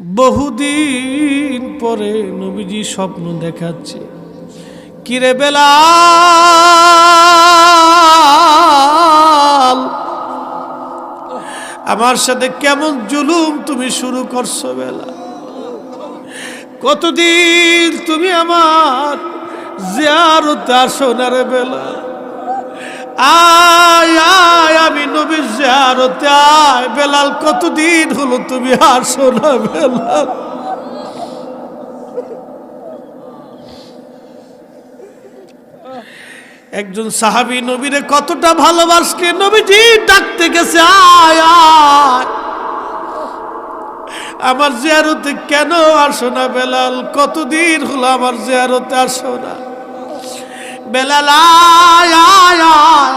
বহুদিন পরে নবীজি স্বপ্ন দেখাচ্ছে। কিরে বেলাল? আমার সাথে কেমন জুলুম তুমি শুরু করছ বেলা কতদিন তুমি আমার জিয়ারতে আসো না রে বেলা আয় আমি নবীর জিয়ারতে আয়, বেলাল, কতদিন হলো তুমি আসো না বেলাল? একজন সাহাবী নবীরে কতটা ভালোবাসকে, নবীজি ডাকতে গেছে, আয় আয়। আমার জিয়ারতে কেন আসো না বেলাল? কতদিন হলো আমার জিয়ারতে আসো না? বেলাল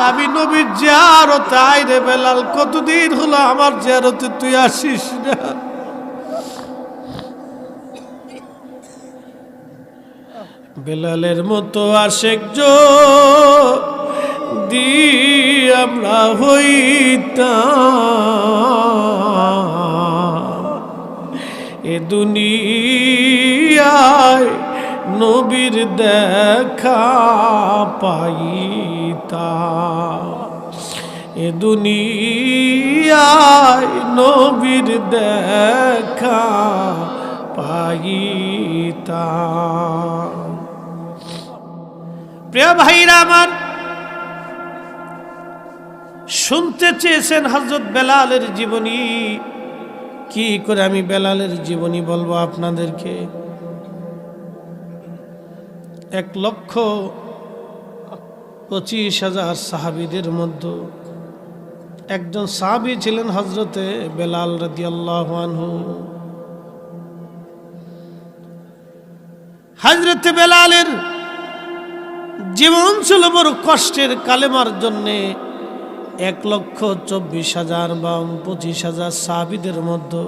আমি নবীর জিয়ারতে, আয় রে বেলাল, কতদিন হলো আমার জিয়ারতে তুই আসিস না? বেলালের মতো আশেক দি আমরা হইতাম। এ দুনিয়ায় নবীর দেখা পাইতাম এ দুনিয়ায় নবীর দেখা পাইতাম প্রিয় ভাইরা আমার, শুনতে চেয়েছেন হজরত বেলালের জীবনী। কি করে আমি বেলালের জীবনী বলব আপনাদেরকে? এক লক্ষ পঁচিশ হাজার সাহাবিদের মধ্যে একজন সাহাবি ছিলেন হজরতে বেলাল রাদিয়াল্লাহু আনহু। হজরতে বেলালের জীবন ছিল বড় কষ্টের কালেমার জন্যে এক লক্ষ চব্বিশ হাজার বা পঁচিশ হাজার সাহাবিদের মধ্যে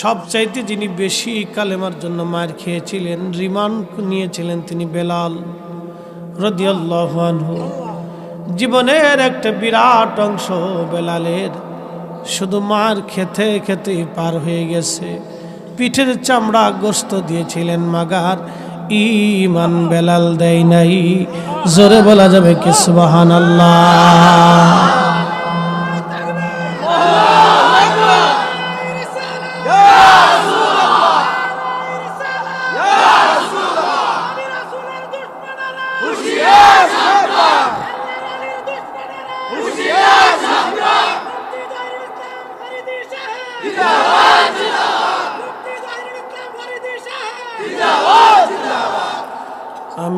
সবচাইতে যিনি বেশি কালেমার জন্য মার খেয়েছিলেন, রিমান্ড নিয়েছিলেন তিনি বেলাল। জীবনের একটা বিরাট অংশ বেলালের শুধু মার খেতে খেতে পার হয়ে গেছে। পিঠের চামড়া গোস্ত দিয়েছিলেন মাগার। ইমান বেলাল দেয় নাই। জোরে বলা যাবে কি সুবাহান আল্লাহ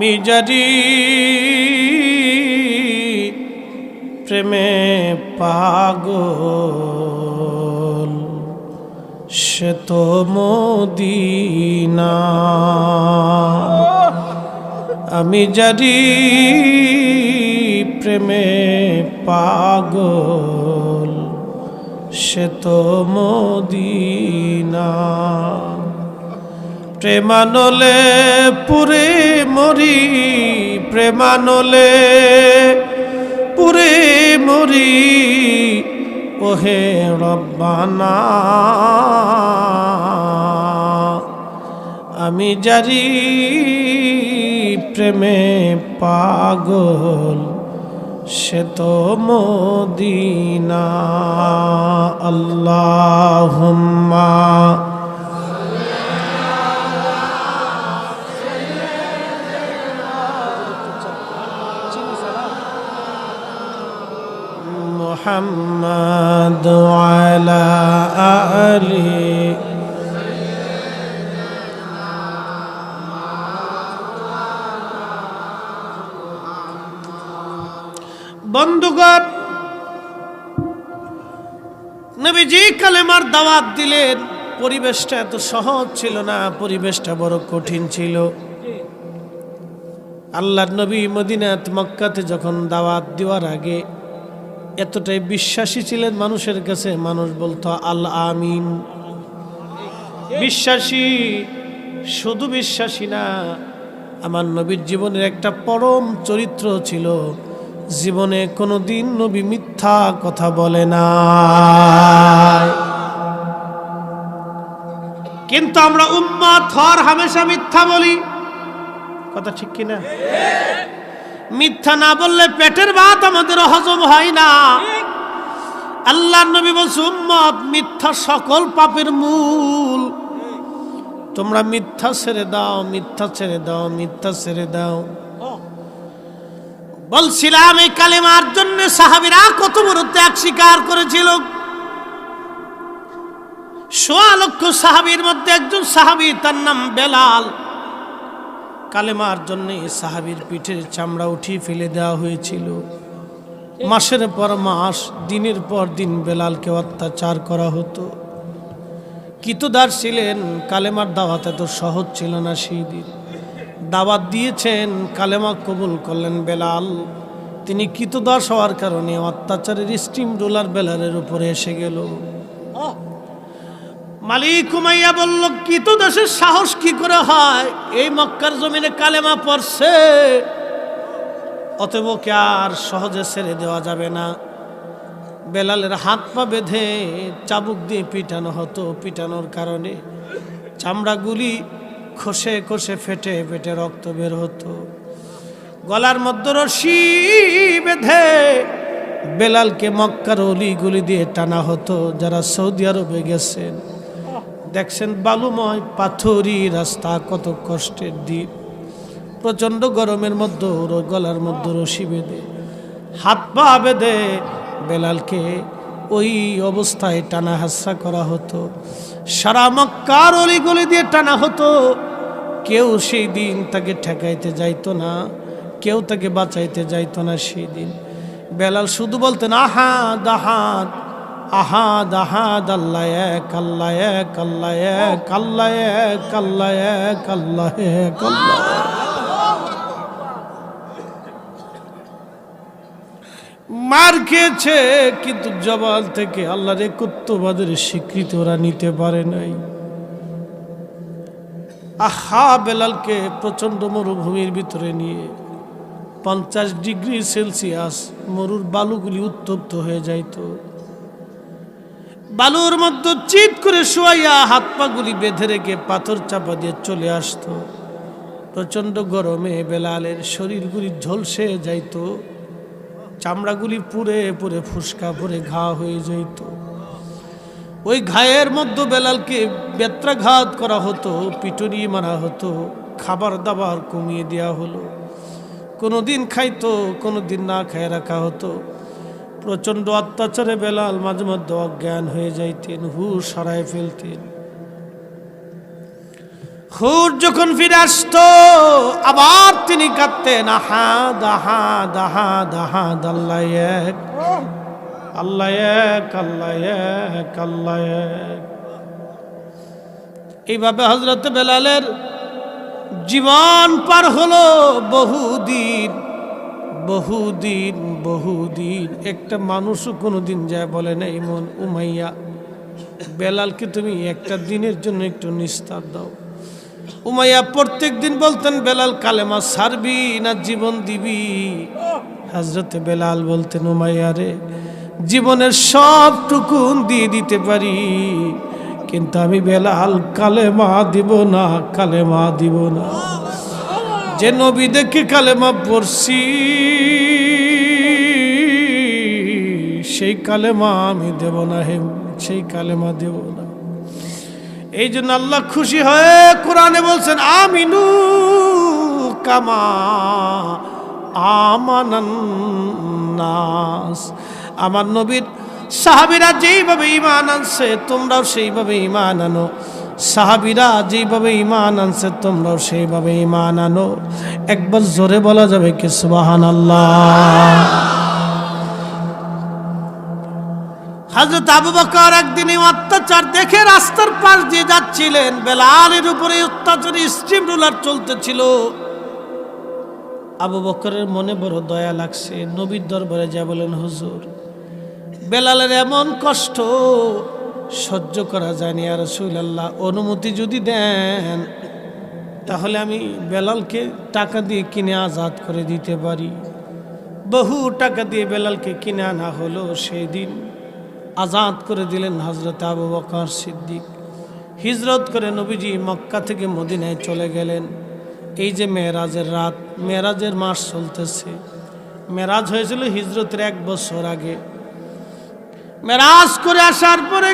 আমি জানি প্রেমে পাগল সে তো মদিনা। আমি জানি প্রেমে পাগল সে তো মদিনা। প্রেমানলে পুরে মরি, প্রেমানলে পুরে মরি, ওহে রব্বানা। আমি জারি প্রেমে পাগল, সে তো মদিনা। আল্লাহুম্মা محمد وعلى آله বন্ধুগণ নবীজি কালেমার দাওয়াত দিলেন পরিবেশটা এত সহজ ছিল না পরিবেশটা বড় কঠিন ছিল আল্লাহর নবী মদিনাত মক্কাতে যখন দাওয়াত দেওয়ার আগে এতটাই বিশ্বাসী ছিলেন মানুষের কাছে। মানুষ বলতো, আল আমিন। বিশ্বাসী, শুধু বিশ্বাসী না, আমার নবীর জীবনের একটা পরম চরিত্র ছিল। জীবনে কোনো দিন নবী মিথ্যা কথা বলে না কিন্তু আমরা উম্মা থর হামেশা মিথ্যা বলি। কথা ঠিক কিনা? মিথ্যা না বললে পেটের ভাত আমাদের হজম হয় না। আল্লাহ নবী বলছে মিথ্যা সকল পাপের মূল। তোমরা মিথ্যা ছেড়ে দাও, মিথ্যা ছেড়ে দাও, মিথ্যা ছেড়ে দাও। বলছিলাম, এই কালেমার জন্য সাহাবিরা কত বড় ত্যাগ স্বীকার করেছিল। সোয়া লক্ষ সাহাবির মধ্যে একজন সাহাবি, তার নাম বেলাল। কালেমার জন্য সাহাবির পিঠের চামড়া উঠিয়ে ফেলে দেওয়া হয়েছিল। মাসের পর মাস, দিনের পর দিন বেলালকে অত্যাচার করা হতো। কিতদার ছিলেন, কালেমার দাওয়াত এত সহজ ছিল না সেই দিন দাওয়াত দিয়েছেন, কালেমা কবুল করলেন বেলাল। তিনি কিতদাস হওয়ার কারণে অত্যাচারের স্টিম রোলার বেলালের উপরে এসে গেল। মালিক উমাইয়া বলল কিতদাসের সাহস, কি করে হয়? এই মক্কার জমিনে কালেমা পড়ছে। অতএব কে আর সহজে ছেড়ে দেওয়া যাবে না। বেলালের হাত পা বেঁধে চাবুক দিয়ে পিটানো হতো পিটানোর কারণে। চামড়াগুলি খসে খসে ফেটে ফেটে রক্ত বের হতো। গলার মধ্যে রশি বেঁধে বেলালকে মক্কার অলিগুলি দিয়ে টানা হতো, যারা সৌদি আরবে গেছেন। দেখছেন বালুময় পাথরি রাস্তা, কত কষ্টের দ্বীপ। প্রচণ্ড গরমের মধ্যে গলার মধ্যে রশি বেঁধে, হাত পা বেঁধে বেলালকে ওই অবস্থায় টানা হাসা করা হতো। সারা মক্কার অলিগলি দিয়ে টানা হতো। কেউ সেই দিন তাকে ঠেকাইতে যাইতো না, কেউ তাকে বাঁচাইতে যাইতো না সেই দিন। বেলাল শুধু বলতেন, আহাদ আহাদ। আহাদ আহাদ, আল্লাহ এক আল্লাহ এক আল্লাহ এক, আল্লাহ মার খেয়েছে, কিন্তু জবাল থেকে আল্লাহর একত্ববাদের স্বীকৃতি ওরা নিতে পারে নাই। আহা, বেলালকে প্রচণ্ড মরুভূমির ভিতরে নিয়ে পঞ্চাশ ডিগ্রি সেলসিয়াস মরুর বালুগুলি উত্তপ্ত হয়ে যাইত। বালুর মধ্যে চিত করে শোয়াইয়া হাত পাগুলি বেঁধে রেখে পাথর চাপা দিয়ে চলে আসতো। প্রচণ্ড গরমে বেলালের শরীরগুলি ঝলসে যাইত। চামড়াগুলি পুড়ে পুড়ে ফুসকা পরে ঘা হয়ে যাইত। ওই ঘায়ের মধ্যে বেলালকে বেত্রাঘাত করা হতো, পিটুনি মারা হতো, খাবার দাবার কমিয়ে দেওয়া হলো। কোনো দিন খাইতো কোনো দিন না খায় রাখা হতো। প্রচণ্ড অত্যাচারে বেলাল মাঝে মধ্যে অজ্ঞান হয়ে যাইতেন, হুশ হারায় ফেলতেন। হুর যখন ফিরে আসতো, আবার তিনি কাঁদতেন, আহা আহাদ আহাদ আহাদ আল্লাহ এক আল্লাহ এক আল্লাহ এক আল্লাহ এক। এইভাবে হজরত বেলালের জীবন পার হলো বহুদিন। বহুদিন বহুদিন। একটা মানুষও কোনো দিন যায় বলে না, ইমন উমাইয়া, বেলালকে তুমি একটা দিনের জন্য একটু নিস্তার দাও। উমাইয়া প্রত্যেক দিন বলতেন, বেলাল কালেমা সারবি না জীবন দিবি। হাজরতে বেলাল বলতেন, উমাইয়া রে, জীবনের সবটুকুন দিয়ে দিতে পারি, কিন্তু আমি বেলাল কালেমা দিব না, কালেমা দিব না। যে নবী দেখে কালেমা পড়ছি সেই কালেমা আমি দেব না হে সেই কালেমা দেব না। এই জন্য আল্লাহ খুশি হয়ে কোরআনে বলছেন, আমিনু কামা আমানান্নাস আমার নবীর সাহাবিরা যেইভাবে ইমান আনছে, তোমরাও সেইভাবে ইমান আনো। সাহাবিরা যেইভাবে ইমান আনছে, তোমরাও সেইভাবে ইমান আনো। একবার জোরে বলা যাবে কি সুবাহান আল্লাহ হাজরত আবু বকর একদিন এই অত্যাচার দেখে রাস্তার পাশ দিয়ে যাচ্ছিলেন। বেলালের উপরে অত্যাচারী স্টিম রুলার চলতেছিল। আবু বকরের মনে বড় দয়া লাগছে। নবীর দরবারে যা বলেন, হুজুর, বেলালের এমন কষ্ট সহ্য করা যায়নি আর আল্লাহ অনুমতি যদি দেন, তাহলে আমি বেলালকে টাকা দিয়ে কিনে আজাদ করে দিতে পারি। বহু টাকা দিয়ে বেলালকে কিনে আনা হলো সেই দিন আজাদ করে দিলেন হজরত আবু বকর সিদ্দিক। হিজরত করে নবীজি মক্কা থেকে মদিনায় চলে গেলেন। এই যে মেয়েরাজের রাত, মেয়েরাজের মাস চলতেছে। মেরাজ হয়েছিল হিজরতের এক বছর আগে। মেরাজ করে আসার পরে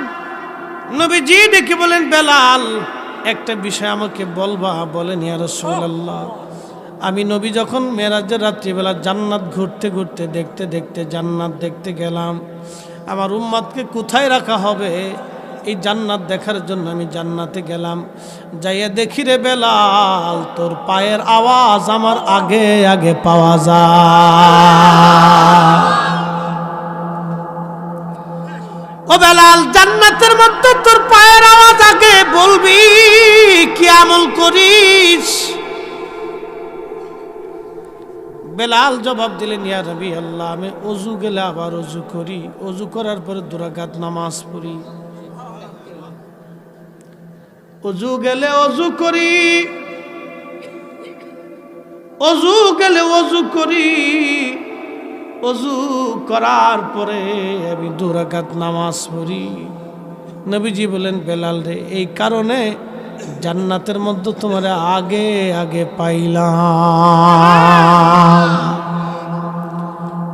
নবীজি ডেকে বলেন, বেলাল, একটা বিষয় আমাকে বলবা। বলেন, ইয়া রাসূলুল্লাহ, আমি নবী যখন মেরাজের রাত্রিবেলা জান্নাত ঘুরতে ঘুরতে দেখতে দেখতে জান্নাত দেখতে গেলাম। আমার উম্মাদকে কোথায় রাখা হবে? এই জান্নাত দেখার জন্য আমি জান্নাতে গেলাম। যাইয়া দেখি রে বেলাল, তোর পায়ের আওয়াজ আমার আগে আগে পাওয়া যায়। ও বেলাল, জান্নাতের মধ্যে তোর পায়ের আওয়াজ আগে বলবি, কি আমল করিস? বেলাল জবাব দিলেন, ইয়া রবি আল্লাহ আমি অজু গেলে আবার অজু করি। অজু করার পরে দুরাকাত নামাজ পড়ি। অজু গেলে অজু করি। অজু গেলে অজু করি। অজু করার পরে আমি দুরাকাত নামাজ পড়ি। নবীজি বলেন, বেলাল রে, এই কারণে জান্নাতের মধ্যে তোমার আগে আগে পাইলাম।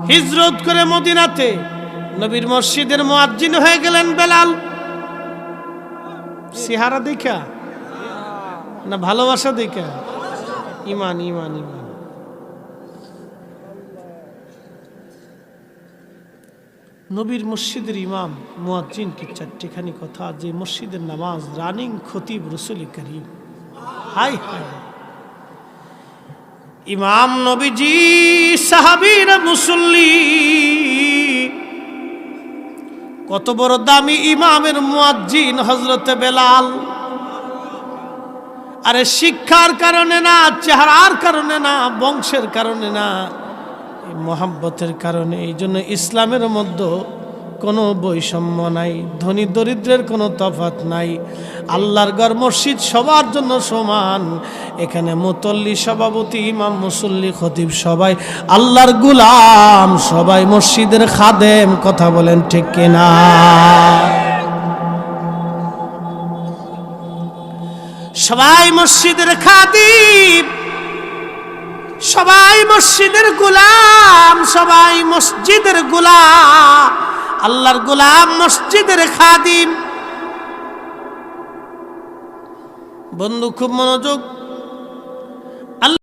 হিজরত করে মদিনাতে নবীর মসজিদের মোয়াজ্জিন হয়ে গেলেন বেলাল। সিহারা দেখা? না ভালোবাসা দেখা? ইমান ইমান ইমান। নবীর মসজিদের ইমাম, মুয়াজ্জিন কি চারটিখানি কথা যে মসজিদের নামাজ রানিং খতিব রসুলি করিম। High high. ইমাম নবীজি, সাহাবীর, মুসল্লি। কত বড় দামি ইমামের মুয়াজ্জিন হজরতে বেলাল। আরে শিক্ষার কারণে না, চেহারার কারণে না, বংশের কারণে না। মহাব্বতের কারণে, এই জন্য ইসলামের মধ্যে কোনো বৈষম্য নাই, ধনী দরিদ্রের কোনো তফাত নাই। আল্লাহর গড় মসজিদ সবার জন্য সমান, এখানে মুতল্লি সভাপতি, ইমাম, মুসল্লি, খতিব সবাই, আল্লাহর গুলাম সবাই মসজিদের খাদেম, কথা বলেন ঠিক কিনা? সবাই মসজিদের খাদিম সবাই মসজিদের গোলাম সবাই মসজিদের গোলাম আল্লাহর গোলাম মসজিদের খাদিম। বন্ধু খুব মনোযোগ